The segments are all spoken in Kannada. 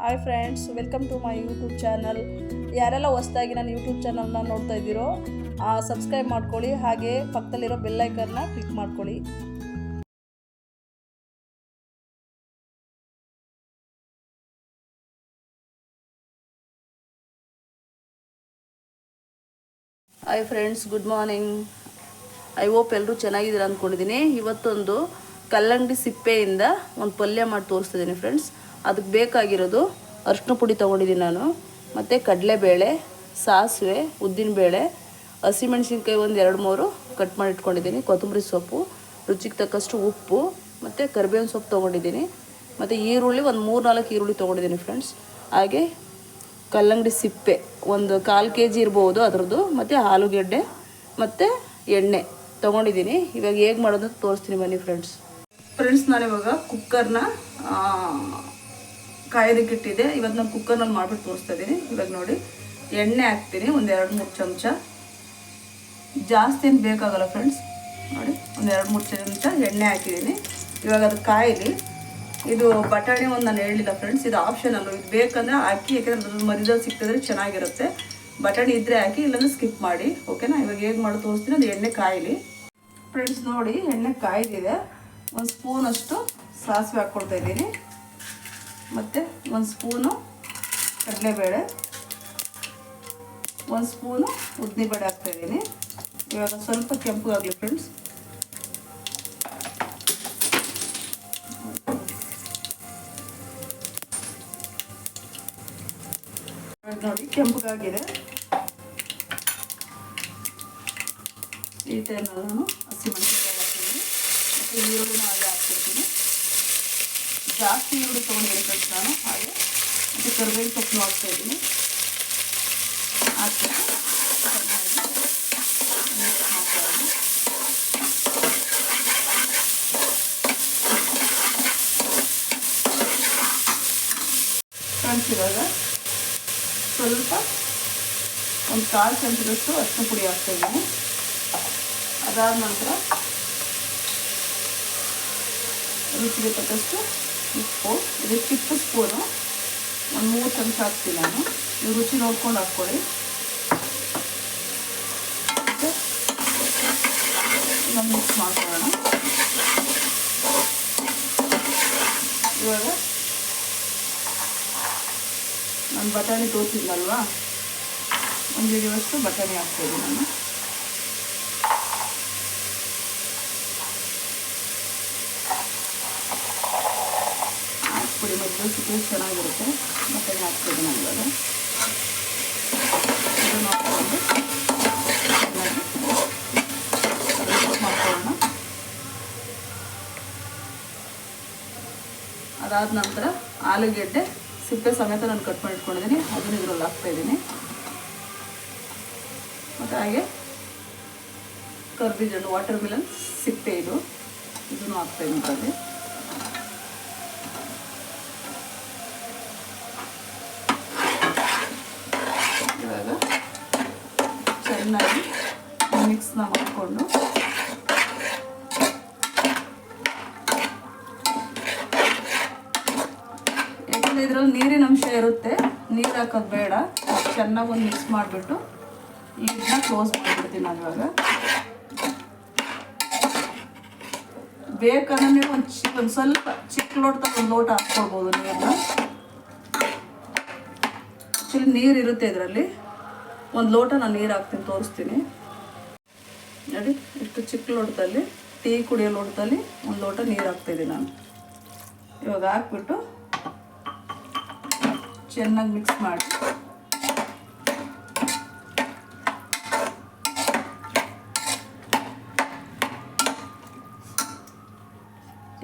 Hi friends, welcome to my YouTube channel. ಯಾರೆಲ್ಲ ಹೊಸ್ದಾಗಿ ನಾನು ಯೂಟ್ಯೂಬ್ ಚಾನಲ್ನ ನೋಡ್ತಾ ಇದ್ದೀರೋ ಸಬ್ಸ್ಕ್ರೈಬ್ ಮಾಡ್ಕೊಳ್ಳಿ, ಹಾಗೆ ಪಕ್ಕದಲ್ಲಿರೋ ಬೆಲ್ಲೈಕನ್ನ ಕ್ಲಿಕ್ ಮಾಡ್ಕೊಳ್ಳಿ. Hi friends, good morning. I hope ಎಲ್ಲರೂ ಚೆನ್ನಾಗಿದ್ದೀರ ಅಂದ್ಕೊಂಡಿದ್ದೀನಿ ಇವತ್ತೊಂದು ಕಲ್ಲಂಗಡಿ ಸಿಪ್ಪೆಯಿಂದ ಒಂದು ಪಲ್ಯ ಮಾಡಿ ತೋರಿಸ್ತಿದ್ದೀನಿ ಫ್ರೆಂಡ್ಸ್. ಅದಕ್ಕೆ ಬೇಕಾಗಿರೋದು ಅರಿಶಿನ ಪುಡಿ ತೊಗೊಂಡಿದ್ದೀನಿ ನಾನು, ಮತ್ತು ಕಡಲೆಬೇಳೆ, ಸಾಸಿವೆ ಉದ್ದಿನಬೇಳೆ ಹಸಿಮೆಣಸಿನ್ಕಾಯಿ ಒಂದು ಎರಡು ಮೂರು ಕಟ್ ಮಾಡಿ ಇಟ್ಕೊಂಡಿದ್ದೀನಿ, ಕೊತ್ತಂಬರಿ ಸೊಪ್ಪು, ರುಚಿಗೆ ತಕ್ಕಷ್ಟು ಉಪ್ಪು, ಮತ್ತು ಕರಿಬೇವಿನ ಸೊಪ್ಪು ತೊಗೊಂಡಿದ್ದೀನಿ, ಮತ್ತು ಈರುಳ್ಳಿ ಒಂದು ಮೂರು ನಾಲ್ಕು ಈರುಳ್ಳಿ ತೊಗೊಂಡಿದ್ದೀನಿ ಫ್ರೆಂಡ್ಸ್ ಹಾಗೆ ಕಲ್ಲಂಗಡಿ ಸಿಪ್ಪೆ, ಒಂದು ಕಾಲು ಕೆ ಜಿ ಇರ್ಬೋದು ಅದರದ್ದು, ಮತ್ತು ಆಲೂಗೆಡ್ಡೆ, ಮತ್ತು ಎಣ್ಣೆ ತೊಗೊಂಡಿದ್ದೀನಿ. ಇವಾಗ ಹೇಗೆ ಮಾಡೋದು ತೋರಿಸ್ತೀನಿ ಬನ್ನಿ ಫ್ರೆಂಡ್ಸ್ ಫ್ರೆಂಡ್ಸ್ ನಾನಿವಾಗ ಕುಕ್ಕರ್ನ ಕಾಯೋದಕ್ಕೆ ಇಟ್ಟಿದ್ದೆ. ಇವತ್ತು ನಾನು ಕುಕ್ಕರ್ನಲ್ಲಿ ಮಾಡಿಬಿಟ್ಟು ತೋರಿಸ್ತಾ ಇದ್ದೀನಿ. ಇವಾಗ ನೋಡಿ, ಎಣ್ಣೆ ಹಾಕ್ತೀನಿ, ಒಂದು ಎರಡು ಮೂರು ಚಮಚ. ಜಾಸ್ತಿ ಏನು ಬೇಕಾಗಲ್ಲ ಫ್ರೆಂಡ್ಸ್ ನೋಡಿ, ಒಂದು ಎರಡು ಮೂರು ಚಮಚ ಎಣ್ಣೆ ಹಾಕಿದ್ದೀನಿ. ಇವಾಗ ಅದು ಕಾಯಿಲಿ. ಇದು ಬಟಾಣಿ ಒಂದು ನಾನು ಹೇಳಿಲ್ಲ ಫ್ರೆಂಡ್ಸ್ ಇದು ಆಪ್ಷನಲ್ಲು ಇದು ಬೇಕಂದರೆ ಹಾಕಿ, ಯಾಕೆಂದ್ರೆ ಅದ್ರ ಮಧ್ಯದಲ್ಲಿ ಸಿಕ್ಕಿದ್ರೆ ಚೆನ್ನಾಗಿರುತ್ತೆ. ಬಟಾಣಿ ಇದ್ದರೆ ಹಾಕಿ, ಇಲ್ಲಾಂದರೆ ಸ್ಕಿಪ್ ಮಾಡಿ. ಓಕೆನಾ ಇವಾಗ ಹೇಗೆ ಮಾಡಿ ತೋರಿಸ್ತೀನಿ. ಅದು ಎಣ್ಣೆ ಕಾಯಿಲಿ. ಫ್ರೆಂಡ್ಸ್ ನೋಡಿ, ಎಣ್ಣೆ ಕಾಯ್ದಿದೆ. ಒಂದು ಸ್ಪೂನಷ್ಟು ಸಾಸಿವೆ ಹಾಕ್ಕೊಳ್ತಾ ಇದ್ದೀನಿ. ಮತ್ತು ಒಂದು ಸ್ಪೂನು ಕಡಲೆಬೇಳೆ, ಒಂದು ಸ್ಪೂನು ಉದ್ದಿನಬೇಳೆ ಹಾಕ್ತಾಯಿದ್ದೀನಿ ಇವಾಗ ಸ್ವಲ್ಪ ಕೆಂಪು ಆಗಲಿ ಫ್ರೆಂಡ್ಸ್ ನೋಡಿ ಕೆಂಪಗಾಗಿದೆ ಈ ಥರ ನಾನು ಹಸಿಮೆಣಸಿನ್ಕಾಯಿ ಹಾಕ್ತೀನಿ. ಮತ್ತು ಈರುಳ್ಳಿನ ಹಾಗೆ ಹಾಕ್ಕೊಡ್ತೀನಿ ಜಾಸ್ತಿ ಈರುಳ್ಳಿ ತೊಗೊಂಡಿದ್ದೀನಿ ಫ್ರೆಂಡ್ಸ್ ನಾನು ಹಾಗೆ. ಮತ್ತು ಕರಿಬೇವಿನ ಸೊಪ್ಪು ಹಾಕ್ತಾ ಇದ್ದೀನಿ. ಹಾಕ್ಬಿಟ್ಟು ಫ್ರೆಂಡ್ಸ್ ಇವಾಗ ಸ್ವಲ್ಪ ಒಂದು ಕಾಲು ಚಮಚದಷ್ಟು ಅರಿಶಿನ ಪುಡಿ ಹಾಕ್ತಾ ಇದ್ದೀನಿ. ಅದಾದ ನಂತರ ರುಚಿಗೆ ತಕ್ಕಷ್ಟು ಉಪ್ಪು, ಇದು ಚಿಕ್ಕ ಸ್ಪೂನು. ಒಂದು ಮೂರು ಚಮಚ ಹಾಕ್ತೀನಿ ನಾನು. ನೀವು ರುಚಿ ನೋಡ್ಕೊಂಡು ಹಾಕ್ಕೊಳ್ಳಿ. ಇದನ್ನ ಮಿಕ್ಸ್ ಮಾಡ್ಕೊಳ್ಳೋಣ. ಇವಾಗ ನಾನು ಬಟಾಣಿ ತೋರಿಸಿದ್ನಲ್ವಾ? ಒಂದು ಇರುವಷ್ಟು ಬಟಾಣಿ ಹಾಕ್ತೀನಿ ನಾನು. ಹಾಕ್ಬಿಡಿ ಮೊದಲು ಸಿಕ್ಕರೆ ಚೆನ್ನಾಗಿರುತ್ತೆ ಮತ್ತೆ ಹಾಕ್ತೀನಿ ನಾನು ಇವಾಗ ಚೆನ್ನಾಗಿ ಅದಾದ ನಂತರ ಆಲೂಗೆಡ್ಡೆ ಸಿಪ್ಪೆ ಸಮೇತ ನಾನು ಕಟ್ ಮಾಡಿ ಇಟ್ಕೊಂಡಿದ್ದೀನಿ ಅದನ್ನು ಇದರಲ್ಲಿ ಹಾಕ್ತಾಯಿದ್ದೀನಿ ಮತ್ತು ಹಾಗೆ ಕರ್ಬೀಜಣ್ಣು ವಾಟರ್ ಮಿಲನ್ ಸಿಪ್ಪೆ ಇದು. ಇದನ್ನು ಹಾಕ್ತಾ ಇದ್ದೀನಿ ಇವಾಗ ಚೆನ್ನಾಗಿ ಮಿಕ್ಸ್ನ ಮಾಡಿಕೊಂಡು. ಯಾಕಂದರೆ ಇದರಲ್ಲಿ ನೀರಿನ ಅಂಶ ಇರುತ್ತೆ. ನೀರು ಹಾಕೋದು ಬೇಡ. ಚೆನ್ನಾಗಿ ಒಂದು ಮಿಕ್ಸ್ ಮಾಡಿಬಿಟ್ಟು ಇದನ್ನ ಕ್ಲೋಸ್ ಮಾಡಿಬಿಡ್ತೀನಿ ನಾನು ಇವಾಗ. ಬೇಕಂದ್ರೆ ನೀವು ಒಂದು ಸ್ವಲ್ಪ ಚಿಕ್ಕ ಲೋಟ ಒಂದು ಲೋಟ ಹಾಕ್ಕೊಳ್ಬೋದು ನೀರನ್ನ. ಆ್ಯಕ್ಚುಲಿ ನೀರು ಇರುತ್ತೆ ಇದರಲ್ಲಿ. ಒಂದು ಲೋಟ ನಾನು ನೀರು ಹಾಕ್ತೀನಿ, ತೋರಿಸ್ತೀನಿ. ನೋಡಿ ಇಷ್ಟು ಚಿಕ್ಕ ಲೋಟದಲ್ಲಿ, ಟೀ ಕುಡಿಯೋ ಲೋಟದಲ್ಲಿ ಒಂದು ಲೋಟ ನೀರು ಹಾಕ್ತಾಯಿದ್ದೀನಿ ನಾನು. ಇವಾಗ ಹಾಕ್ಬಿಟ್ಟು ಚೆನ್ನಾಗಿ ಮಿಕ್ಸ್ ಮಾಡಿ.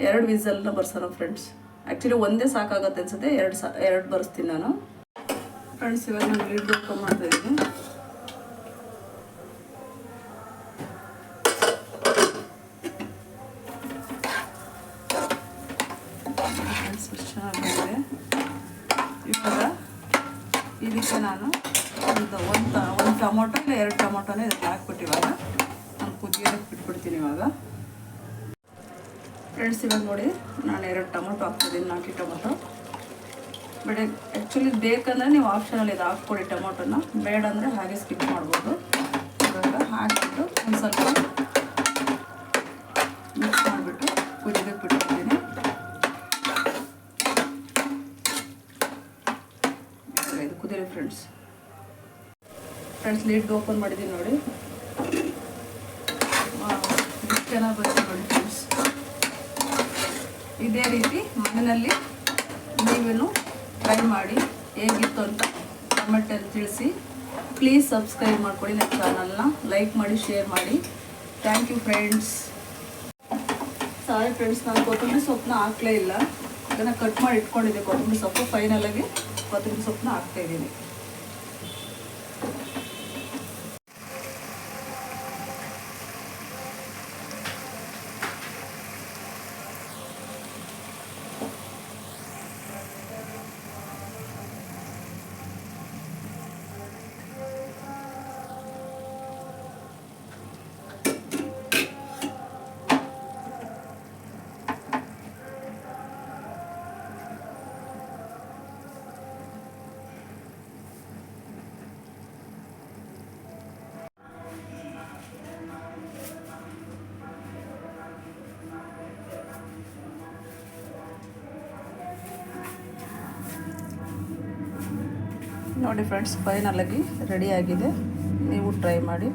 ಎರಡು ವಿಸಲ್ನ ಬರ್ಸೋಣ ಫ್ರೆಂಡ್ಸ್ ಆ್ಯಕ್ಚುಲಿ ಒಂದೇ ಸಾಕಾಗತ್ತೆ ಅನ್ಸುತ್ತೆ, ಎರಡು ಸಾ, ಎರಡು ಬರ್ಸ್ತೀನಿ ನಾನು. ಫ್ರೆಂಡ್ಸ್ ಇವಾಗ ನಾನು ಲೀಡ್ ಮಾಡ್ತಾ ಇದ್ದೀನಿ ಫ್ರೆಂಡ್ಸ್ ಎಷ್ಟು ಚೆನ್ನಾಗಿದೆ ಇವಾಗ ಇದಕ್ಕೆ ನಾನು ಒಂದು ಒಂದು ಒಂದು ಟೊಮೊಟೊ ಇಲ್ಲ ಎರಡು ಟೊಮೊಟೊನೇ ಇದಕ್ಕೆ ಹಾಕ್ಬಿಟ್ಟು ಇವಾಗ ನಾನು ಕುದಿಯೋದಕ್ಕೆ ಬಿಟ್ಬಿಡ್ತೀನಿ ಇವಾಗ. ಫ್ರೆಂಡ್ಸ್, ಇವಾಗ ನೋಡಿ, ನಾನು ಎರಡು ಟೊಮೊಟೊ ಹಾಕ್ತಿದ್ದೀನಿ, ನಾಲ್ಕು ಟೊಮೊಟೊ. ಬಟ್ ಆ್ಯಕ್ಚುಲಿ ಬೇಕಂದರೆ ನೀವು ಆಪ್ಷನಲ್ಲಿ ಇದು ಹಾಕ್ಕೊಡಿ ಟೊಮೊಟೊನ. ಬೇಡ ಅಂದರೆ ಹಾಗೆ ಸ್ಕಿಪ್ ಮಾಡ್ಬೋದು. ಇವಾಗ ಹಾಕಿಬಿಟ್ಟು ಒಂದು ಸ್ವಲ್ಪ ಮಿಕ್ಸ್ ಮಾಡಿಬಿಟ್ಟು ಕುದಿಯೋದಕ್ಕೆ ಬಿಟ್ಟಿದ್ದೀನಿ ಇವಾಗ ಇದು ಕುದಿರಿ ಫ್ರೆಂಡ್ಸ್ ಫ್ರೆಂಡ್ಸ್ ಲೀಡ್ ಓಪನ್ ಮಾಡಿದ್ದೀನಿ ನೋಡಿ. ಎಷ್ಟು ಚೆನ್ನಾಗಿ ಬಂದಿದೆ ನೋಡಿ ಫ್ರೆಂಡ್ಸ್ ಇದೇ ರೀತಿ ಮನೆಯಲ್ಲಿ ನೀವೇನು ಟ್ರೈ ಮಾಡಿ ಹೇಗಿತ್ತು ಅಂತ ಕಮೆಂಟಲ್ಲಿ ತಿಳಿಸಿ. ಪ್ಲೀಸ್ ಸಬ್ಸ್ಕ್ರೈಬ್ ಮಾಡ್ಕೊಳ್ಳಿ ನನ್ನ ಚಾನಲ್ನ ಲೈಕ್ ಮಾಡಿ ಶೇರ್ ಮಾಡಿ. Thank you friends sorry friends ನಾನು ಕೊತ್ತಂಬರಿ ಸೊಪ್ಪನ್ನ ಹಾಕಲೇ ಇಲ್ಲ. ಅದನ್ನು ಕಟ್ ಮಾಡಿ ಇಟ್ಕೊಂಡಿದ್ದೆ. ಕೊತ್ತಂಬರಿ ಸೊಪ್ಪು ಫೈನಲಾಗಿ ಕೊತ್ತಂಬರಿ ಸೊಪ್ಪನ್ನ ಹಾಕ್ತಾ ನೋಡಿ ಫ್ರೆಂಡ್ಸ್ ಫೈನಲಿಗೆ ರೆಡಿ ಆಗಿದೆ. ನೀವು ಟ್ರೈ ಮಾಡಿ.